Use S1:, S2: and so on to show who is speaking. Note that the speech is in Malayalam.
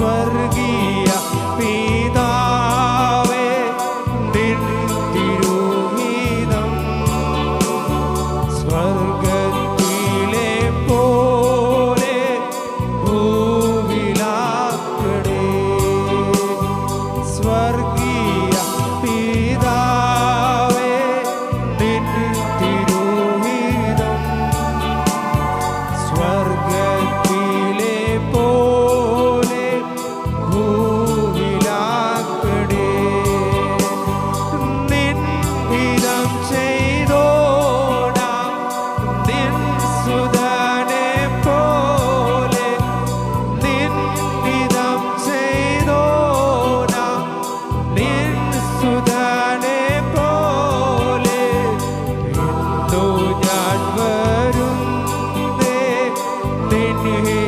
S1: സ്വർഗീയ പിതാവേ തിരുമീതം സ്വർഗത്തിലെ പോലെ ഭൂവിലാക്കടേ സ്വർഗീയ പിതാവേ തിരുമീതം സ്വർഗ here.